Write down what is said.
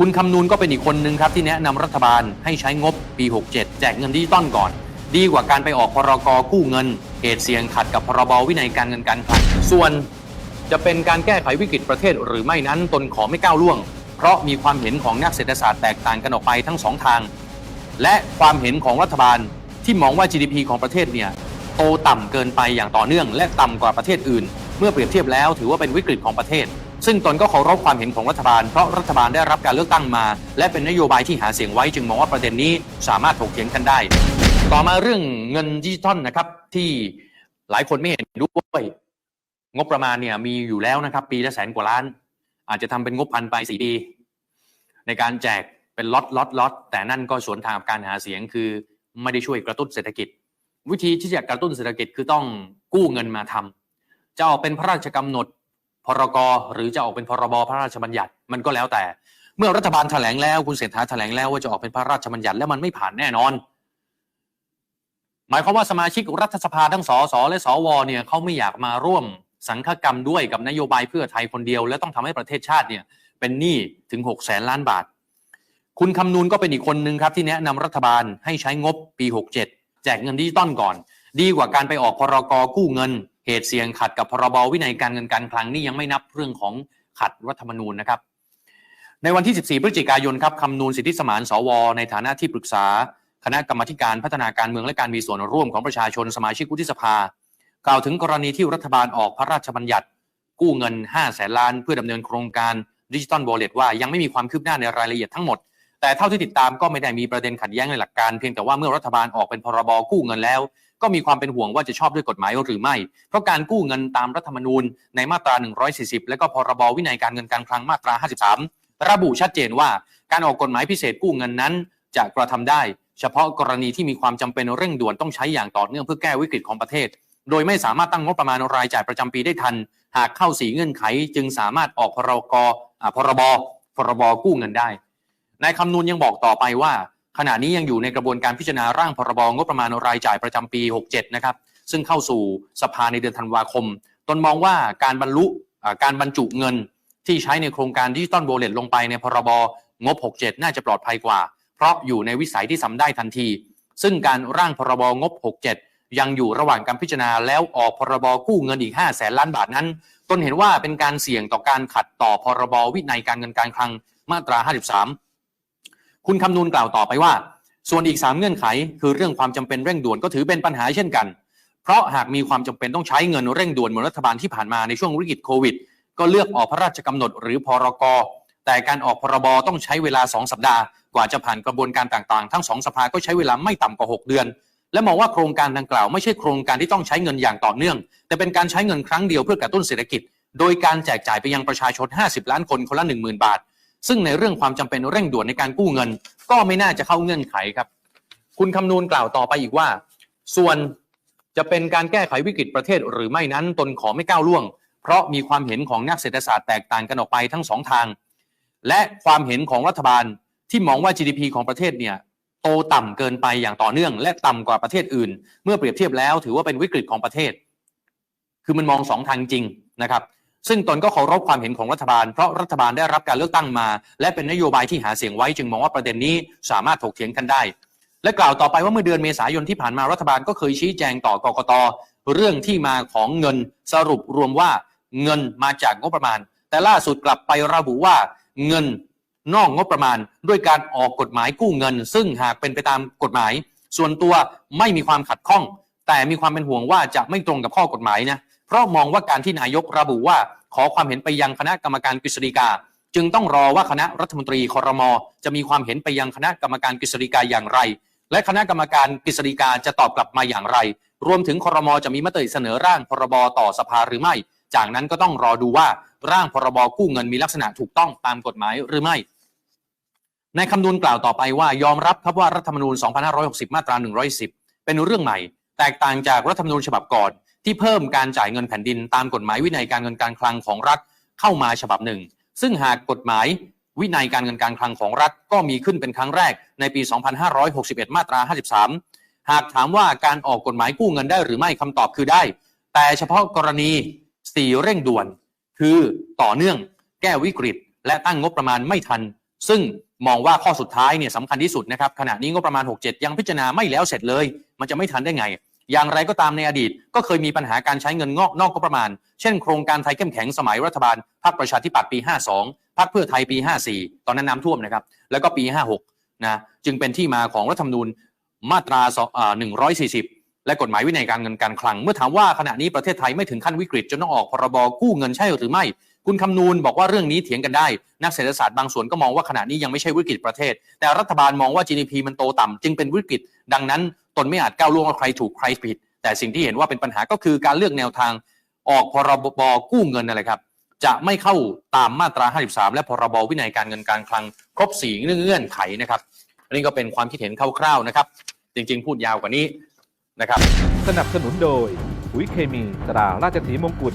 คุณคำนูนก็เป็นอีกคนหนึ่งครับที่แนะนำรัฐบาลให้ใช้งบปี 67 แจกเงินดิจิตอลก่อน ดีกว่าการไปออกพรกกู้เงิน เหตุเสี่ยงขัดกับพรบวินัยการเงินการคลังส่วนจะเป็นการแก้ไขวิกฤตประเทศหรือไม่นั้นตนขอไม่ก้าวล่วง เพราะมีความเห็นของนักเศรษฐศาสตร์แตกต่างกันออกไปทั้งสองทาง และความเห็นของรัฐบาลที่มองว่า GDP ของประเทศเนี่ยโตต่ำเกินไปอย่างต่อเนื่อง และต่ำกว่าประเทศอื่น เมื่อเปรียบเทียบแล้วถือว่าเป็นวิกฤตของประเทศ ซึ่งตนก็เคารพความเห็นของรัฐบาล เพราะรัฐบาลได้รับการเลือกตั้งมา และเป็นนโยบายที่หาเสียงไว้จึงมองว่าประเด็นนี้สามารถถกเถียงกันได้ ต่อมาเรื่องเงินดิจิทัลนะครับที่หลายคนไม่เห็นด้วยงบประมาณเนี่ยมีอยู่แล้วนะครับ ปีละแสนกว่าล้าน อาจจะทำเป็นงบพันไปสี่ปีในการแจกเป็นล็อตล็อตล็อตแต่นั่นก็สวนทางกับการหาเสียงคือไม่ได้ช่วยกระตุ้นเศรษฐกิจ วิธีที่จะกระตุ้นเศรษฐกิจคือต้องกู้เงินมาทำจะออกเป็นพระราชกำหนด พรกหรือจะออกเป็นพรบพระราชบัญญัติมันก็แล้วแต่ เมื่อรัฐบาลแถลงแล้วคุณเศรษฐาแถลงแล้วว่าจะออกเป็นพระราชบัญญัติแล้วมันไม่ผ่านแน่นอน หมายความว่าสมาชิกรัฐสภาทั้งสสและสวเนี่ยเขาไม่อยากมาร่วมสังฆกรรมด้วยกับนโยบายเพื่อไทยคนเดียว และต้องทำให้ประเทศชาติเนี่ยเป็นหนี้ถึง6แสนล้านบาท คุณคำนูนก็เป็นอีกคนหนึ่งครับที่แนะนำรัฐบาลให้ใช้งบปี 67 แจกเงินดิจิตอลก่อน ดีกว่าการไปออกพรกกู้เงิน เหตุเสี่ยงขัดกับพรบวินัยการเงินการคลังนี่ยังไม่นับเรื่องของขัดรัฐธรรมนูญนะครับในวันที่ 14 พฤศจิกายนครับคำนูนสิทธิสมานสว ในฐานะที่ปรึกษา คณะกรรมการพัฒนาการเมืองและการมีส่วนร่วมของประชาชนสมาชิกวุฒิสภา กล่าวถึงกรณีที่รัฐบาลออกพระราชบัญญัติ กู้เงิน 5 แสนล้าน เพื่อดำเนินโครงการดิจิตอลวอลเลตว่ายังไม่มีความคืบหน้าในรายละเอียดทั้งหมด แต่เท่าที่ติดตามก็ไม่ได้มีประเด็นขัดแย้งในหลักการเพียงแต่ว่าเมื่อรัฐบาลออกเป็นพรบกู้เงินแล้ว ก็มีความเป็นห่วงว่าจะชอบด้วยกฎหมายหรือไม่ เพราะการกู้เงินตามรัฐธรรมนูญในมาตรา 140 และก็พรบวินัยการเงินการคลังมาตรา 53 ระบุชัดเจนว่าการออกกฎหมายพิเศษกู้เงินนั้น จะกระทำได้ เฉพาะกรณีที่มีความจำเป็นเร่งด่วนต้องใช้อย่างต่อเนื่องเพื่อแก้วิกฤตของประเทศ โดยไม่สามารถตั้งงบประมาณรายจ่ายประจำปีได้ทัน หากเข้าสีเงื่อนไข จึงสามารถออกพรกพรบพรบกู้เงินได้นายคำนูนยังบอกต่อไปว่า ขณะนี้ยังอยู่ในกระบวนการพิจารณาร่างพรบงบประมาณรายจ่ายประจำปี 67 นะครับ ซึ่งเข้าสู่สภาในเดือนธันวาคม ตนมองว่าการบรรลุการบรรจุเงินที่ใช้ในโครงการดิจิตอลโบเลตลงไปในพรบงบ 67 น่าจะปลอดภัยกว่า เพราะอยู่ในวิสัยที่ทำได้ทันที ซึ่งการร่างพรบงบ 67 ยังอยู่ระหว่างการพิจารณาแล้วออกพรบกู้เงินอีก 5 แสนล้านบาทนั้น ตนเห็นว่าเป็นการเสี่ยงต่อการขัดต่อพรบวินัยการเงินการคลังมาตรา 53 คุณคำนูนกล่าวต่อไปว่า ส่วนอีก 3 เงื่อนไข คือเรื่องความจำเป็นเร่งด่วนก็ถือเป็นปัญหาเช่นกัน เพราะหากมีความจำเป็นต้องใช้เงินเร่งด่วนเหมือนรัฐบาลที่ผ่านมาในช่วงวิกฤตโควิด ก็เลือกออกพระราชกำหนดหรือพรกแต่การออกพรบต้องใช้เวลา 2 สัปดาห์ กว่าจะผ่านกระบวนการต่างๆ ทั้งสองสภาก็ใช้เวลาไม่ต่ำกว่า 6 เดือน และมองว่าโครงการดังกล่าวไม่ใช่โครงการที่ต้องใช้เงินอย่างต่อเนื่อง แต่เป็นการใช้เงินครั้งเดียวเพื่อกระตุ้นเศรษฐกิจ โดยการแจกจ่ายไปยังประชาชน 50 ล้านคนคนละ 10,000 บาท ซึ่งในเรื่องความจำเป็นเร่งด่วนในการกู้เงิน ก็ไม่น่าจะเข้าเงื่อนไขครับ คุณคำนูนกล่าวต่อไปอีกว่า ส่วนจะเป็นการแก้ไขวิกฤตประเทศหรือไม่นั้นตนขอไม่ก้าวล่วง เพราะมีความเห็นของนักเศรษฐศาสตร์แตกต่างกันออกไปทั้งสองทาง และความเห็นของรัฐบาลที่มองว่า GDP ของประเทศเนี่ยโตต่ำเกินไปอย่างต่อเนื่อง และต่ำกว่าประเทศอื่น เมื่อเปรียบเทียบแล้ว ถือว่าเป็นวิกฤตของประเทศ คือมันมองสองทางจริงนะครับ ซึ่งตนก็เคารพความเห็นของรัฐบาล เพราะรัฐบาลได้รับการเลือกตั้งมา และเป็นนโยบายที่หาเสียงไว้จึงมองว่าประเด็นนี้สามารถถกเถียงกันได้ และกล่าวต่อไปว่าเมื่อเดือนเมษายนที่ผ่านมารัฐบาลก็เคยชี้แจงต่อกกตเรื่องที่มาของเงินสรุปรวมว่าเงินมาจากงบประมาณ แต่ล่าสุดกลับไประบุว่าเงินนอกงบประมาณ ด้วยการออกกฎหมายกู้เงิน ซึ่งหากเป็นไปตามกฎหมาย ส่วนตัวไม่มีความขัดข้อง แต่มีความเป็นห่วงว่าจะไม่ตรงกับข้อกฎหมายนะเพราะมองว่าการที่นายกระบุว่า ขอความเห็นไปยังคณะกรรมการกฤษฎีกา จึงต้องรอว่าคณะรัฐมนตรีคอรมอจะมีความเห็นไปยังคณะกรรมการกฤษฎีกาอย่างไร และคณะกรรมการกฤษฎีกาจะตอบกลับมาอย่างไร รวมถึงคอรมอจะมีมติเสนอร่างพรบต่อสภาหรือไม่ จากนั้นก็ต้องรอดูว่าร่างพรบกู้เงินมีลักษณะถูกต้องตามกฎหมายหรือไม่ในคำนูนกล่าวต่อไปว่ายอมรับครับว่ารัฐธรรมนูญ 2560 มาตรา 110 เป็นเรื่องใหม่ แตกต่างจากรัฐธรรมนูญฉบับก่อน ที่เพิ่มการจ่ายเงินแผ่นดินตามกฎหมายวินัยการเงินการคลังของรัฐเข้ามาฉบับหนึ่ง ซึ่งหากกฎหมายวินัยการเงินการคลังของรัฐก็มีขึ้นเป็นครั้งแรกในปี 2561 มาตรา 53 หากถามว่าการออกกฎหมายกู้เงินได้หรือไม่คำตอบคือได้ แต่เฉพาะกรณีสี่เร่งด่วน คือต่อเนื่อง แก้วิกฤต และตั้งงบประมาณไม่ทัน ซึ่งมองว่าข้อสุดท้ายเนี่ยสำคัญที่สุดนะครับขณะนี้งบประมาณ 67 ยังพิจารณาไม่แล้วเสร็จเลย มันจะไม่ทันได้ไง อย่างไรก็ตามในอดีต ก็เคยมีปัญหาการใช้เงินงอกนอกงบประมาณ เช่นโครงการไทยเข้มแข็งสมัยรัฐบาลพรรคประชาธิปัตย์ปี 52พรรคเพื่อไทยปี 54 ตอนนั้นน้ำท่วมนะครับ แล้วก็ปี 56 นะ จึงเป็นที่มาของรัฐธรรมนูญมาตราสองอ่า140 และกฎหมายวินัยการเงินการคลัง เมื่อถามว่าขณะนี้ประเทศไทยไม่ถึงขั้นวิกฤตจนต้องออกพรบกู้เงินใช่หรือไม่ คุณคำนูนบอกว่าเรื่องนี้เถียงกันได้ นักเศรษฐศาสตร์บางส่วนก็มองว่าขณะนี้ยังไม่ใช่วิกฤตประเทศ แต่รัฐบาลมองว่า GDP มันโตต่ำจึงเป็นวิกฤต ดังนั้น ตนไม่อาจก้าวล่วงว่าใครถูกใครผิด แต่สิ่งที่เห็นว่าเป็นปัญหาก็คือการเลือกแนวทางออกพรบกู้เงินนั่นแหละครับจะไม่เข้าตามมาตรา 53 และพรบวินัยการเงินการคลังครบสี่เงื่อนไขนะครับอันนี้ก็เป็นความคิดเห็นคร่าวๆนะครับ จริงๆ พูดยาวกว่านี้นะครับ สนับสนุนโดยปุ๋ยเคมีตราราชสีมงกุฎ